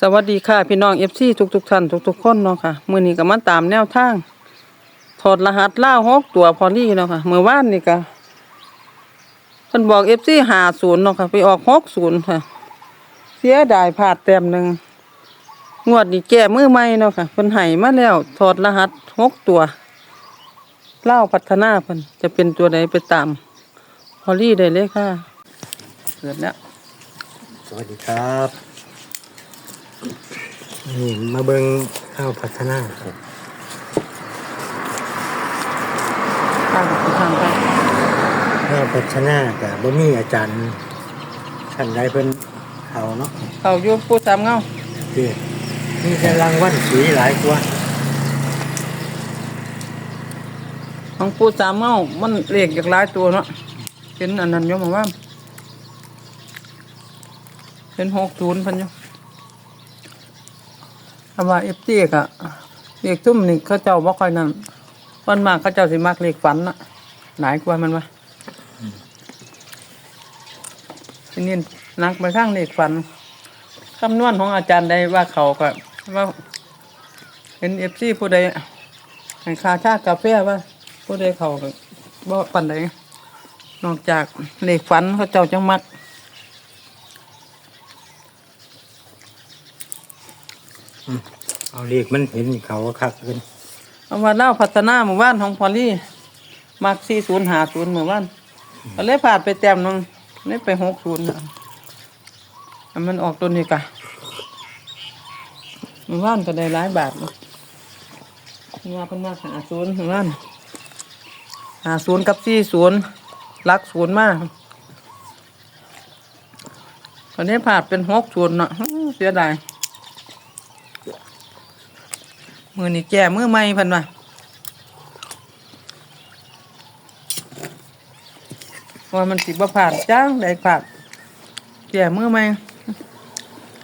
สวัสดีค่ะพี่น้องเอฟซีทุกๆท่านทุกๆคนเนาะค่ะมือนี้ก็มาตามแนวทางถอดรหัสล่าหกตัวพอลี่เนาะค่ะเมื่อวานนี่ก็เพิ่นบอกเอฟซีหาศูนย์เนาะค่ะไปออกหกศูนย์ค่ะ เสียดายพลาดแต้มหนึ่งงวดนี้แก้มือใหม่เนาะค่ะเพิ่นให้มาแล้วถอดรหัสหกตัวเล่าพัฒนาเพิ่นจะเป็นตัวใดไปตามพอลี่ได้เลยค่ะเกิดแล้วสวัสดีครับ นี่มาเบิงข้าวพัฒนาครับทางไปทางไปข้าวพัฒนาแต่บ่มีอาจารย์ท่านใดเพิ่นเขาเนาะเขาอยู่ผู้สามเงาคือมีแต่รางวัลสีหลายกว่าของผู้สามเงามันเลขจากหลายตัวเนาะเห็นอันนั้นอยมาว่าเห็นหกศูนย์พันอย คำว่าเอฟซีกะเลขทุ่มนี่เขาเจ้าบ่ค่อยนั่นวันมากเขาเจ้าสิมักเลขฝันน่ะหลายกว่ามันวะทีนี้นักไปข้างเลขฝันคำนวณของอาจารย์ใดว่าเขาก็ว่าเห็นเอฟซีผู้ใดให้คาชากาแฟว่าผู้ใดเขาก็บ่ปันใดนอกจากเลขฝันเขาเจ้าจังมัก เอาเลขมันเห็นเขาก็คักขึ้นเอาว่าเล่าพัฒนาหมู่บ้านของพอลี่มักสี่ศูนย์หาศูนย์หมู่บ้านก็เลยผ่านไปแต้มหนึงเลยไปหกศูนย์อันมันออกตัวนี้กะหมู่บ้านก็ได้หลายบาทเนาะหมู่บ้านเป็นมากหาศูนย์หมู่บ้านหาศูนย์กับสี่ศูนย์รักศูนย์มากตอนนี้ผ่านเป็นหกศูนย์เนาะอื้อเสียดาย มือนี่แก่มือใหม่เพันว่าว่ามันสิบ่ผ่านจ้างใดผ่านแก่มือใหม่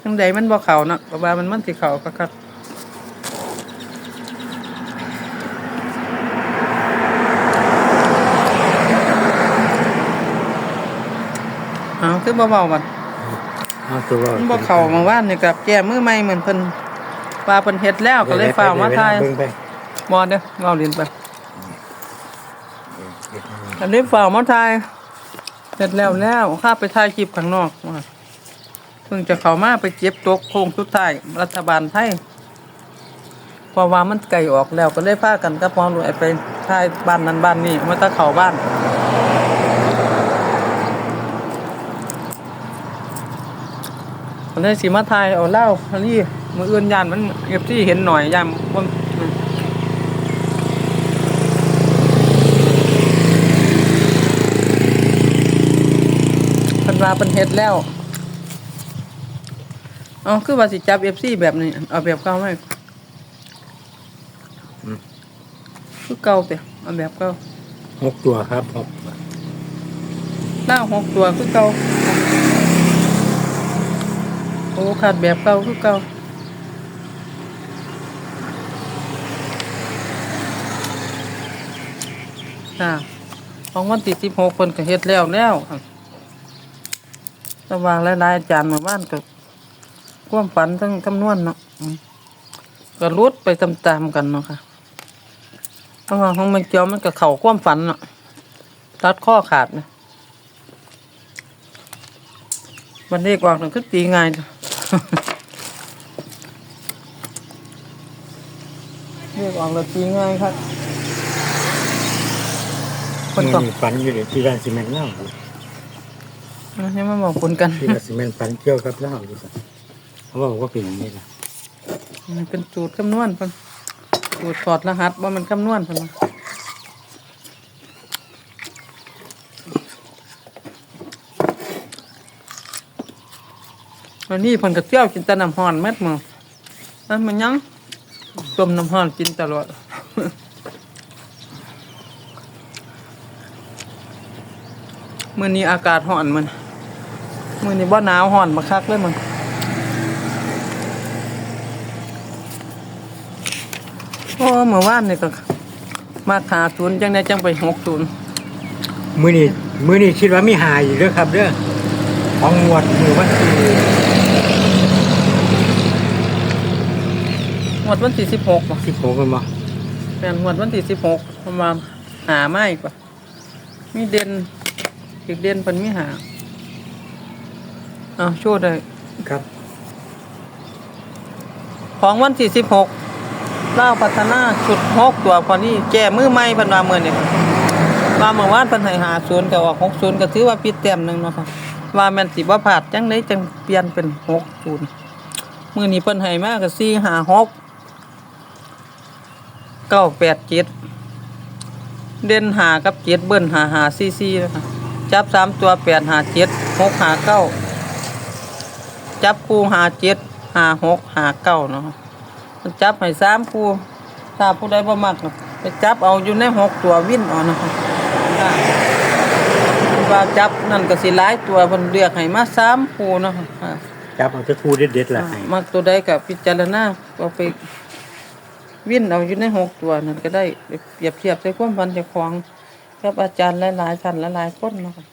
ทั้งใดมันบ่เข่าเนาะเพราะว่ามันมันสิเข่าคักๆเอาคือเบาๆบัดเอาตัวว่ามันบ่เข่ามาว่านนี่กับแก่มือใหม่เหมือนเพิ่น ว่าเพิ่นเฮ็ดแล้วก็เลยฟ้าวมาทายเบิ่งไปบ่เด้อเว้าเรียนไปอันนี้ฝ่าวมาทายเสร็จแล้วแล้วข้าไปถ่ายคลิปข้างนอกว่าเพิ่งจะเข้ามาไปเจ็บตกโค้งสุดท้ายรัฐบาลไทยเพราะว่ามันไกลออกแล้วก็เลยพากันกับพอรวยไปถ่ายบ้านนั้นบ้านนี้มาตะเข้าบ้าน มันได้สีมาทายเอาเหล้าพารี่ มืออื่นยานมันเก็บที่เห็นหน่อยยามบนพันวาเป็นเฮ็ดแล้วเอาคือว่าสิจับเอฟซีแบบนี้เอาแบบเก่าไหมคือเก่าเปล่าเอาแบบเก่าหกตัวครับหกหน้าหกตัวคือเก่าโอ้ขาดแบบเก่าคือเก่า ค่ะของวันที่สิบหกคนก็เฮ็ดแล้วแล้วค่ะระว่างหลายๆอาจารย์มาบ้านก็ความฝันทั้งคำนวณเนาะก็รุดไปตามๆกันเนาะค่ะเพราะว่าของมันเจียวมันก็เข่าความฝันเนาะตัดข้อขาดนะวันนี้กว่ามันก็ตีง่ายเรียกออกแล้วตีง่ายครับ คนก็นี่ฝันอยู่เดี๋ยวที่ร้านซีเมนต์เล่านี่มาบอกคนกันที่ร้านซีเมนต์ฝันเกี่ยวกับเล่าอยู่สักเขาบอกว่าเป็นอย่างนี้นะมันเป็นสูตรคำนวณเพิ่นสูตรถอดรหัสว่ามันคำนวณเพิ่นว่าวันนี้เพิ่นก็เที่ยวกินแต่น้ำห้อนเม็ดมือนั่นมันยังต้มน้ำห้อนกินตลอด มื้อนี้อากาศร้อนมันมื้อนี้บ่หนาวร้อนมาคักเลยมันโอ้เมื่อวานนี่ก็มาขาศูนย์จังได้จังไปหกศูนย์มื้อนี้มื้อนี้คิดว่ามีหายอยู่เด้อครับเด้อของงวดมือวันที่งวดวันที่สิบหกบ่สิบหกกันบ่แม่นงวดวันที่สิบหกประมาณหาไม่กว่ามีเด่น อีกเด่นเพิ่นมีหาอ้าวโชว์ได้ครับ ของวันที่สิบหกเล่าวพัฒนาชุดหกตัวพอนี่แก้มือใหม่เพันว่าเมื่อนี่ว่าเมื่อวานเพันให้หาศูนย์ก็ออกหกศูนย์ก็ถือว่าผิดแต้มหนึ่งเนาะค่ะว่าแม่นสิบ่ผาดจังไดจังเปลี่ยนเป็นหกศูนย์มือนี้เพิ่นให้มาก็สี่หาหกเก้าแปดเจ็ดเด่นหากับเจ็ดเบิ้ลหาหาซีซีนะคะ จับสามตัวแปดหาเจ็ดหกหาเก้าจับคู่หาเจ็ดหาหกหาเก้าเนาะมันจับให้สามคู่ถ้าผู้ใดบ่มักก็ไปจับเอาอยู่ในหกตัววิ่นเอานะคะค่ะว่าจับนั่นก็สิหลายตัวเพิ่นเรียกให้มาสามคู่เนาะค่ะจับเอาจะคู่เด็ดๆล่ะให้มักตัวใดก็พิจารณาเอาไปวิ่นเอาอยู่ในหกตัวนั่นก็ได้เปรียบเทียบใส่ความพันเจ้าของ กับอาจารย์หลายๆท่านหลายๆคนเนาะค่ะ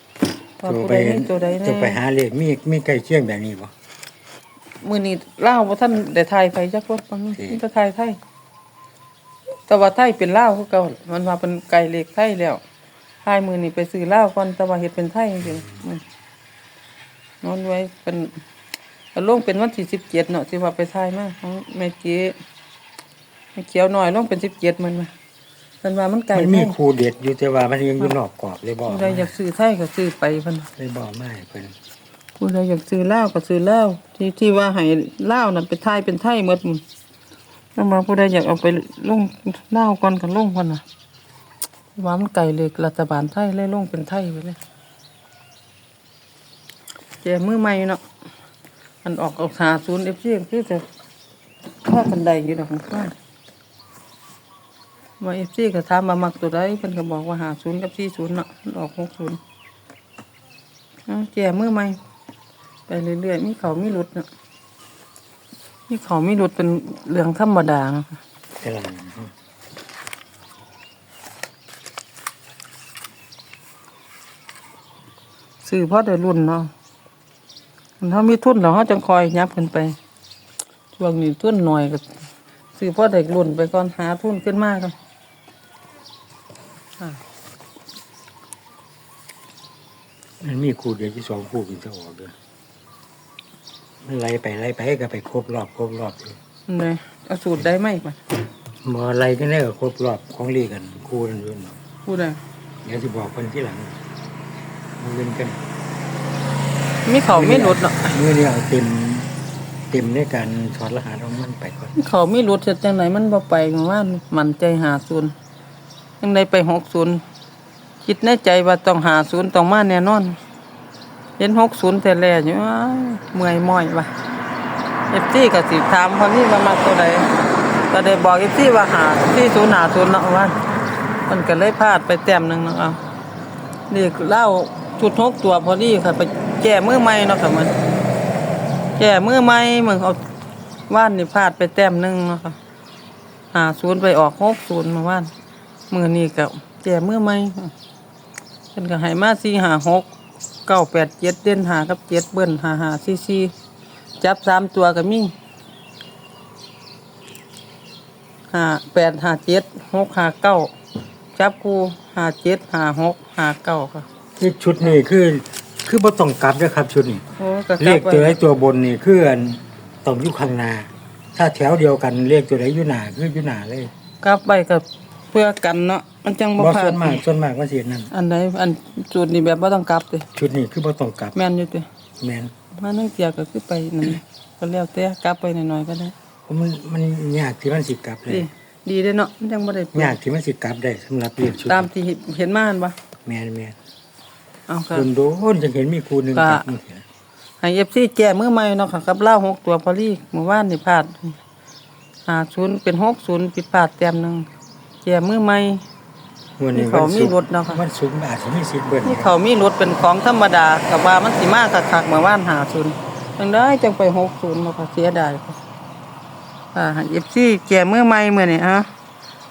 ว่าตัวผู้ไปใดมีตัวใดแน่จะไปหาเลขมีมีใกล้เคียงแบบนี้บ่ มือนี้เล่าวว่าท่านได้ทายไปจักรถบางโอเคนี่ก็ทายไทยแต่ว่าไทยเป็นเล่าวคือเก่ามันว่าเป็นไก่เล็กไทยแล้วทายมือนี้ไปซื้อเล่าวก่อนแต่ว่าเฮ็ดเป็นไทยจริงๆอืมนอนไว้เป็นก็ลงเป็นวันที่สิบเจ็ดเนาะที่ว่าไปทายมาของแม่เจ๊แม่เขียวหน่อยลงเป็นสิบเจ็ดมันมา มันว่ามันไก่มันไทมียคู่เด็ดอยู่แต่ว่ามันยังอยู่นอกกรอบเลยบ่ผู้ใดอยากซื้อไทยก็ซื้อไปเพิ่นเลยบ่ไม่เพิ่นผู้ใดอยากซื้อเหล้าก็ซื้อเหล้าที่ที่ว่าให้เหล้านั่นเป็นไทยเป็นไทยหมดหมดแล้วมาผู้ใดอยากเอาไปลงเหล้าก่อนกันลงก่อนน่ะว่ามันไก่เลยรัฐบาลไทยเลยลงเป็นไทยไปเลยแจมือใหม่เนาะมันออกออกหาศูนย์เอฟซีคือจะข้ากันใดอยู่ดอกข้าง ว่าเอฟซีก็ถามมามักตัวใดเพิ่นก็บอกว่าหาศูนย์กับสี่ศูนย์เนาะมันออกหกศูนย์เอาแก่มือใหม่ไปเรื่อยๆมีเขามีหลุดเนาะมีเขามีหลุดเป็นเรื่องธรรมดาเออซื้อเพราะได้รุ่นเนาะมันเขามีทุนเราเขาจังคอยยับขึ้นไปช่วงนี้ทุนหน่อยก็ซื้อเพราะได้รุ่นไปก่อนหาทุนขึ้นมากกันอ่า มันมีคู่เด็ดที่สองคู่กินจะออกเด้อมันไล่ไปไล่ไปก็ไปครบรอบครบรอบอยู่อันเลยเอาสูตรได้ไหมมันบ่ไล่กันได้ก็ครบรอบของลีกันคู่นั้นอยู่เนาะพูดได้เดี๋ยวสิบอกเพิ่นที่หลังมันเล่นกันมีเขามีหลุดเนาะมื้อนี้เอาเต็มเต็มในการถอดรหัสของมันไปก่อนมีเขามีหลุดเสร็จจังไหนมันบ่ไปเมื่อวานมันใจหาศูน ยังไดไปหกศูนย์คิดในใจว่าต้องหาศูนย์ต้องมาแน่นอน เห็นหกศูนย์แต่แรกอยู่อ้าเมื่อยม้อยว่ะเอฟซีก็สิถามพอนี่ว่ามาตัวใดก็ได้บอกเอฟซีว่าหาที่ศูนย์หาศูนย์เนาะว่ามันก็เลยพลาดไปแต้มหนึ่งเนาะเอานี่เล่าชุดหกตัวพอดีค่ะ ไปแก้มือใหม่เนาะค่ะมันแก้มือใหม่มือนเอาว่านนี่พลาดไปแต้มหนึ่งเนาะค่ะหาศูนย์ไปออกหกศูนย์มาว่าน มือนี่ก็แก้มือใหม่เป็นก็ให้มาสี่หาหกเก้าแปดเจ็ดเด่นหากับเจ็ดเบิ้ลหาหาซีซีจับสามตัวก็มีห้าแปดหาเจ็ดหกหาเก้าจับคู่หาเจ็ดหาหกหาเก้าค่ะ นี่ชุดนี้คือ คือบ่ต้องกลับนะครับ ชุดนี้โอ้ก็เลจับขตัวไว้ไอ้ตัวบนนี่คืออันต้องอยู่ข้างหน้าถ้าแถวเดียวกันเลขตัวไหนอยู่หน้าคืออยู่หน้าเลย กลับไปกับ เพื่อกันเนาะมันจังบ่บ่พลาส่วดนมากส่วนมากว่าสินั่นอันไหนอันจุดนี้แบบบ่ต้องกลับเลยชุดนี้คือบ่ต้องกลับแม่นอยู่ติแม่นมานั่งเตียก็คือไปนั่นก็แล้วแต่กลับไปหน่อยๆก็ได้เพราะมันมันยากที่มันสิกลับเลยดีดีเด้อเนาะมันจังบ่ได้เปลี่ยยานกที่มันสิกลับได้สำหรับเลขชุดตามที่เห็นมาหั่นบ่แม่นแม่นเอาค่ะคนโดนจะเห็นมีครูหนึงก็กลับนี่นะให้เอฟซีแก้มือใหม่เนาะค่ะกับเหล้าหกตัวพอลี่เมื่อวานนี่พลาดหาศูนย์เป็นหกศูนย์ผิดพลาดแต้มหนึ่ง แก้มือใหม่วันนี้มีเขาวันศุกมีรถเนาะค่ะ วันศุกร์มันอาจจะมีสิทธิ์เบิ่นนี่เขามีรถเป็นของธรรมดากับว่ามันสิมากคักๆเมื่อวานหาศูนย์จังได้จังไปหกศูนย์เนาะค่ะเสียดายค่ะอ่าเอฟซีแก้มือใหม่เมื่อนี่ฮะ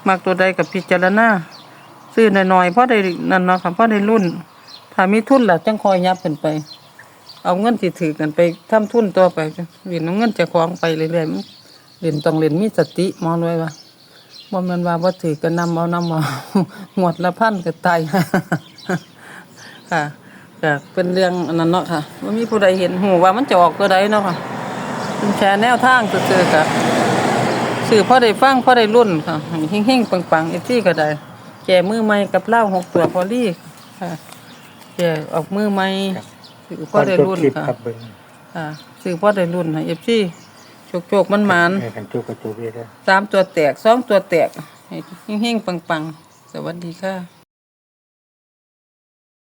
มักตัวใดกับพิจารณาซื้อหน่อยๆเพราะได้นั่นเนาะค่ะเพราะได้รุ่น ถ้ามีทุนล่ะจังคอยยับขึ้นไป เอาเงินที่ถือกันไปทำทุนต่อไปจ้ะวินเอาเงินเจะคล้าของไปเรื่อยๆมันเล่นต้องเล่นมีสติหมอรวยว่า บ่แม่นว่าบ่ถือก็นำเอานำเอางวดละพันก็ตายค่ะก็เป็นเรื่องอันนั้นเนาะค่ะบ่มีผู้ใดเห็นหูว่ามันจะออกตัวใดเนาะค่ะเป็นแชร์แนวทางซื่อๆก็สื่อพอได้ฟังพอได้รุ่นค่ะให้เฮงๆปังๆอีกที่ก็ได้แก่มือใหม่กับเหล้าหกตัวพอลี่ค่ะแก่ออกมือใหม่สื่อพอได้รุ่นคลิปค่ะครับเบิ่งค่ะสื่อพอได้รุ่นให้เอฟซีโจกๆมันมันให้กันจุกกระจุกเลยเด้อๆสามตัวแตกสองตัวแตกให้เฮงๆปังๆ สวัสดีค่ะ